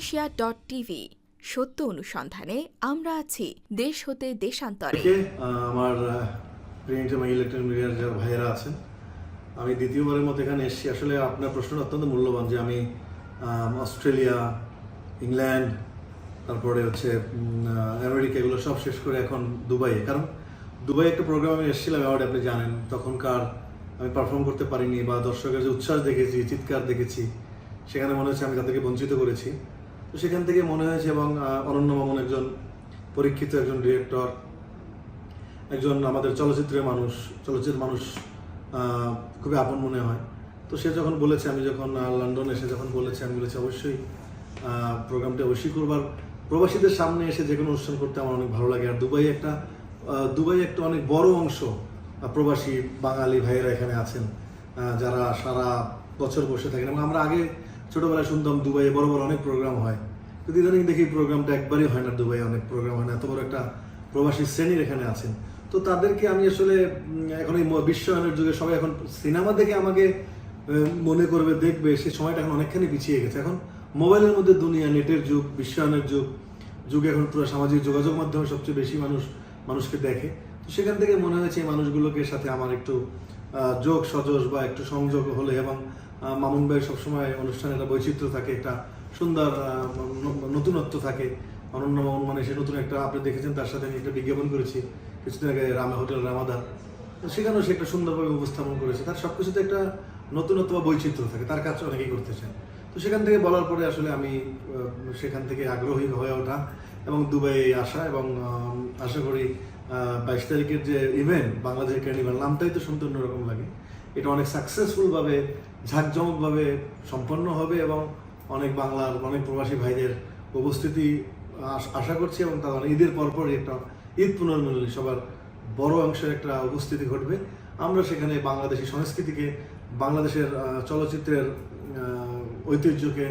Asia dot TV সত্য অনুসন্ধানে আমরা আছি দেশ হতে দেশান্তরে। আমার প্রিন্ট এবং ইলেকট্রনিক মিডিয়ার যারা ভাইয়েরা আছেন, আমি দ্বিতীয়বারের মতো এখানে এসেছি। আসলে আপনার প্রশ্নটা অত্যন্ত মূল্যবান যে আমি অস্ট্রেলিয়া, ইংল্যান্ড, তারপরে হচ্ছে আমেরিকা, এগুলো সব শেষ করে এখন দুবাইয়ে। কারণ দুবাই একটা প্রোগ্রামে আমি এসেছিলাম অ্যাওয়ার্ড আপনি জানেন, তখনকার আমি পারফর্ম করতে পারিনি বা দর্শকের যে উচ্ছ্বাস দেখেছি, চিৎকার দেখেছি সেখানে মনে হচ্ছে আমি তাদেরকে বঞ্চিত করেছি। তো সেখান থেকে মনে হয়েছে এবং অনন্য মামুন একজন পরীক্ষিত একজন ডিরেক্টর একজন আমাদের চলচ্চিত্রের মানুষ চলচ্চিত্রের মানুষ খুবই আপন মনে হয়। তো সে যখন বলেছে, আমি যখন লন্ডন এসে যখন বলেছে, আমি বলেছি, অবশ্যই প্রোগ্রামটা অবশ্যই করবার প্রবাসীদের সামনে এসে যে কোনো অনুষ্ঠান করতে আমার অনেক ভালো লাগে। আর দুবাই একটা দুবাই একটা অনেক বড় অংশ প্রবাসী বাঙালি ভাইয়েরা এখানে আছেন যারা সারা বছর বসে থাকেন। এবং আমরা আগে ছোটবেলায় শুনতাম দুবাইয়ে বড় বড় অনেক প্রোগ্রাম হয়। কিন্তু ইদানিং দেখি প্রোগ্রামটা একবারই হয় না, দুবাইয়ে অনেক প্রোগ্রাম হয় না, এত বড় একটা প্রবাসী শ্রেণির এখানে আছেন। তো তাদেরকে আমি আসলে এখন এই বিশ্বায়নের যুগে সবাই এখন সিনেমা দেখে আমাকে মনে করবে, দেখবে, সে সময়টা এখন অনেকখানি পিছিয়ে গেছে। এখন মোবাইলের মধ্যে দুনিয়া, নেটের যুগ বিশ্বায়নের যুগ, যুগে এখন পুরো সামাজিক যোগাযোগ মাধ্যমে সবচেয়ে বেশি মানুষ, মানুষকে দেখে। তো সেখান থেকে মনে হয়েছে এই মানুষগুলোকে সাথে আমার একটু যোগ, সজোশ বা একটু সংযোগ হলে এবং মামুন ভাই সবসময় অনুষ্ঠানে একটা বৈচিত্র্য থাকে, একটা সুন্দর নতুনত্ব থাকে। অনন্য মামুন মানে সে নতুন একটা, আপনি দেখেছেন তার সাথে আমি একটা বিজ্ঞাপন করেছি কিছুদিন আগে, রামা হোটেল, রামাদার। সেখানেও সে একটা সুন্দরভাবে উপস্থাপন করেছে। তার সব কিছুতে একটা নতুনত্ব বা বৈচিত্র্য থাকে, তার কাজ অনেকেই করতে তো সেখান থেকে বলার পরে আসলে আমি সেখান থেকে আগ্রহী হয়ে ওঠা। এবং দুবাই আসা এবং আশা করি বাইশ তারিখের যে ইভেন্ট বাংলাদেশের ক্যানিভাল নামটাই তো শুনতে অন্যরকম লাগে। এটা অনেক সাকসেসফুলভাবে ঝাঁকজমকভাবে সম্পন্ন হবে এবং অনেক বাংলার, অনেক প্রবাসী ভাইদের উপস্থিতি আশ- করছি এবং তাদের ঈদের পরপরই একটা ঈদ পুনর্মিলনী সবার বড় অংশের একটা উপস্থিতি ঘটবে। আমরা সেখানে বাংলাদেশি সংস্কৃতিকে, বাংলাদেশের চলচ্চিত্রের ঐতিহ্যকে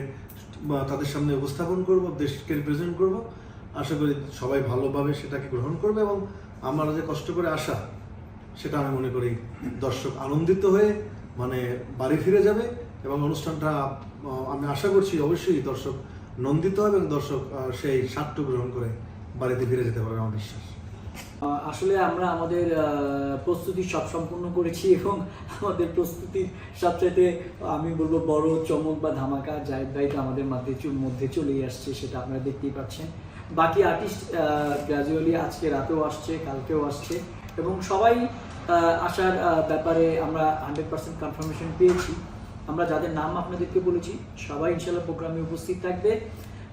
তাদের সামনে উপস্থাপন করব, দেশকে রিপ্রেজেন্ট করব। আশা করি সবাই ভালোভাবে সেটাকে গ্রহণ করবে এবং আমরা যে কষ্ট করে আসা, সেটা আমি মনে করি দর্শক আনন্দিত হয়ে মানে বাড়ি ফিরে যাবে এবং অনুষ্ঠানটা আমি আশা করছি অবশ্যই দর্শক নন্দিত হবে এবং দর্শক সেই স্বাদটু গ্রহণ করে বাড়িতে ফিরে যেতে পারবে আমার বিশ্বাস। আসলে আমরা আমাদের প্রস্তুতি সব সম্পূর্ণ করেছি এবং আমাদের প্রস্তুতির সবচাইতে আমি বলব বড় চমক বা ধামাকা জাহিদ ভাই আমাদের মধ্যে চুল মধ্যে চলেই আসছে, সেটা আপনারা দেখতেই পাচ্ছেন। বাকি আর্টিস্ট গ্রাজুয়ালি আজকে রাতেও আসছে, কালকেও আসছে। এবং সবাই আসার ব্যাপারে আমরা হান্ড্রেড পার্সেন্ট কনফার্মেশন পেয়েছি। আমরা যাদের নাম আপনাদেরকে বলেছি, সবাই ইনশাল্লাহ প্রোগ্রামে উপস্থিত থাকবে।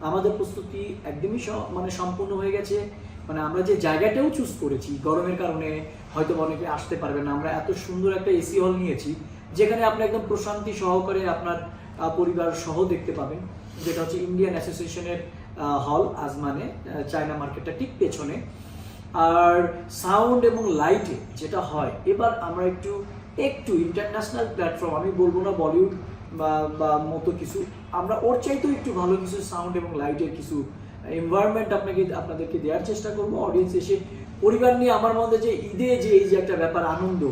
আমাদের প্রস্তুতি একদমই মানে সম্পূর্ণ হয়ে গেছে। মানে আমরা যে জায়গাটাও চুজ করেছি, গরমের কারণে হয়তো অনেকে আসতে পারবে না। আমরা এত সুন্দর একটা এসি হল নিয়েছি, যেখানে আপনি একদম প্রশান্তি সহকারে আপনার পরিবার সহ দেখতে পাবেন। যেটা হচ্ছে ইন্ডিয়ান অ্যাসোসিয়েশনের হল আজমানে চায়না মার্কেটটা ঠিক পেছনে। আর সাউন্ড এবং লাইটে যেটা হয়, এবার আমরা একটু একটু ইন্টারন্যাশনাল প্ল্যাটফর্ম আমি বলব না বলিউড বা বা মতো কিছু, আমরা ওর চাইতেও একটু ভালো কিছু সাউন্ড এবং লাইটের কিছু এনভায়রনমেন্ট আপনাকে, আপনাদেরকে দেওয়ার চেষ্টা করব। অডিয়েন্স এসে, পরিবার নিয়ে আমার মধ্যে যে ঈদে যে এই যে একটা ব্যাপার, আনন্দ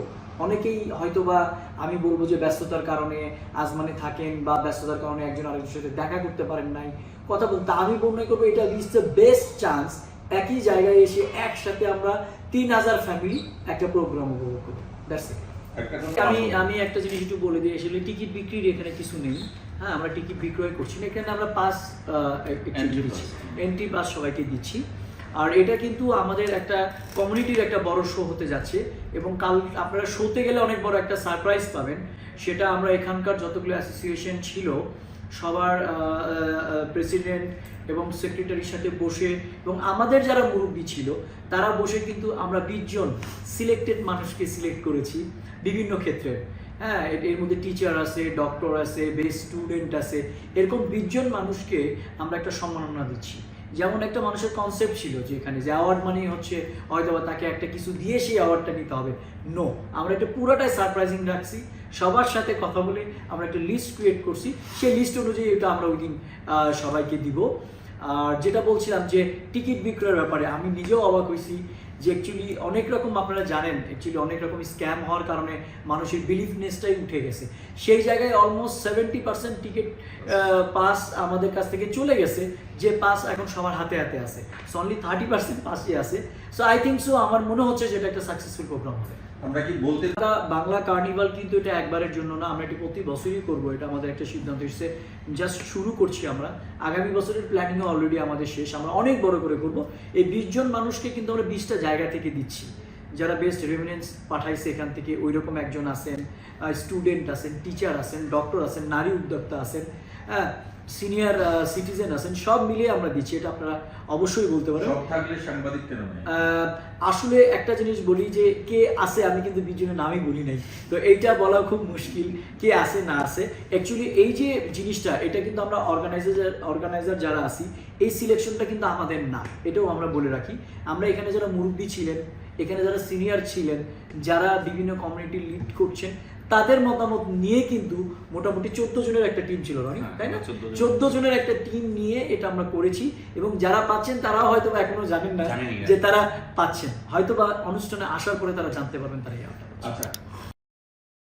অনেকেই হয়তো বা আমি বলব যে ব্যস্ততার কারণে আজমানে থাকেন বা ব্যস্ততার কারণে একজন আরেকজনের সাথে দেখা করতে পারেন নাই। কথা বলতে আমি মনে করব এটা ইজ দ্য বেস্ট চান্স একই জায়গায় এসে একসাথে আমরা তিন হাজার ফ্যামিলি একটা প্রোগ্রাম উপভোগ করি দ্যাটস ইট আমি আমি একটা জিনিস একটু বলে দিই আসলে টিকিট বিক্রির এখানে কিছু নেই। হ্যাঁ আমরা টিকিট বিক্রয় করছি না এখানে আমরা পাস এন্ট্রি পাস সবাইকে দিচ্ছি। আর এটা কিন্তু আমাদের একটা কমিউনিটির একটা বড় শো হতে যাচ্ছে এবং কাল আপনারা শোতে গেলে অনেক বড় একটা সারপ্রাইজ পাবেন। সেটা আমরা এখানকার যতগুলো অ্যাসোসিয়েশন ছিল, সবার প্রেসিডেন্ট এবং সেক্রেটারির সাথে বসে এবং আমাদের যারা মুরব্বী ছিল, তারা বসে কিন্তু আমরা বিশজন সিলেক্টেড মানুষকে সিলেক্ট করেছি বিভিন্ন ক্ষেত্রে। হ্যাঁ এর- মধ্যে টিচার আছে ডক্টর আছে বেস্ট স্টুডেন্ট আছে, এরকম বিশজন মানুষকে আমরা একটা সম্মাননা দিচ্ছি। যেমন একটা মানুষের কনসেপ্ট ছিল যে এখানে যে অ্যাওয়ার্ড মানেই হচ্ছে হয়তো বা তাকে একটা কিছু দিয়ে সেই অ্যাওয়ার্ডটা নিতে হবে। নো আমরা এটা পুরোটাই সারপ্রাইজিং রাখছি। সবার সাথে কথা বলে আমরা একটা লিস্ট ক্রিয়েট করছি। সেই লিস্ট অনুযায়ী এটা আমরা ওই দিন সবাইকে দিব। আর যেটা বলছিলাম যে টিকিট বিক্রয়ের ব্যাপারে, আমি নিজেও অবাক হয়েছি যে অ্যাকচুয়ালি অনেক রকম আপনারা জানেন অ্যাকচুয়ালি অনেক রকম স্ক্যাম হওয়ার কারণে মানুষের বিলিভনেসটাই উঠে গেছে। সেই জায়গায় almost seventy percent ticket pass আমাদের কাছ থেকে চলে গেছে, যে পাস এখন সবার হাতে হাতে আছে। সো অনলি থার্টি পার্সেন্ট পাসই আছে। সো আই থিঙ্ক সো আমার মনে হচ্ছে যে এটা একটা সাকসেসফুল প্রোগ্রাম হবে। আমরা কি বলতে বাংলা- কার্নিভাল কিন্তু এটা একবারের জন্য না, আমরা এটি প্রতি বছরই করব, এটা আমাদের একটা সিদ্ধান্ত এসেছে। জাস্ট শুরু করছি আমরা। আগামী বছরের প্ল্যানিংও অলরেডি আমাদের শেষ। আমরা অনেক বড় করে করব। এই বিশ জন মানুষকে কিন্তু আমরা বিশটা জায়গা থেকে দিচ্ছি। যারা বেস্ট রেমিনেন্স পাঠাইছে এখান থেকে ওই রকম একজন আছেন স্টুডেন্ট আছেন টিচার আছেন ডক্টর আছেন, নারী উদ্যোক্তা আছেন। হ্যাঁ সিনিয়র সিটিজেন আছেন সব মিলিয়ে আমরা দিচ্ছি এটা আপনারা অবশ্যই বলতে পারেন। সাংবাদিক কেন আসলে একটা জিনিস বলি যে কে আছে আমি কিন্তু বিজনের নামই বলি নাই। তো এইটা বলা খুব মুশকিল কে আছে না আছে। অ্যাকচুয়ালি এই যে জিনিসটা এটা কিন্তু আমরা অর্গানাইজার অর্গানাইজার যারা আছি এই সিলেকশনটা কিন্তু আমাদের না। এটাও আমরা বলে রাখি। আমরা এখানে যারা মুরব্বী ছিলেন এখানে যারা সিনিয়র ছিলেন যারা বিভিন্ন কমিউনিটি লিড করছেন তাদের মতামত নিয়ে কিন্তু মোটামুটি চোদ্দ জনের একটা টিম ছিল রনি হ্যাঁ, তাই না? চোদ্দ জনের। একটা টিম নিয়ে এটা আমরা করেছি এবং যারা পাচ্ছেন তারাও হয়তো বা এখনও জানেন না যে তারা পাচ্ছেন। হয়তো বা অনুষ্ঠানে আসার পরে তারা জানতে পারবেন তারা। আচ্ছা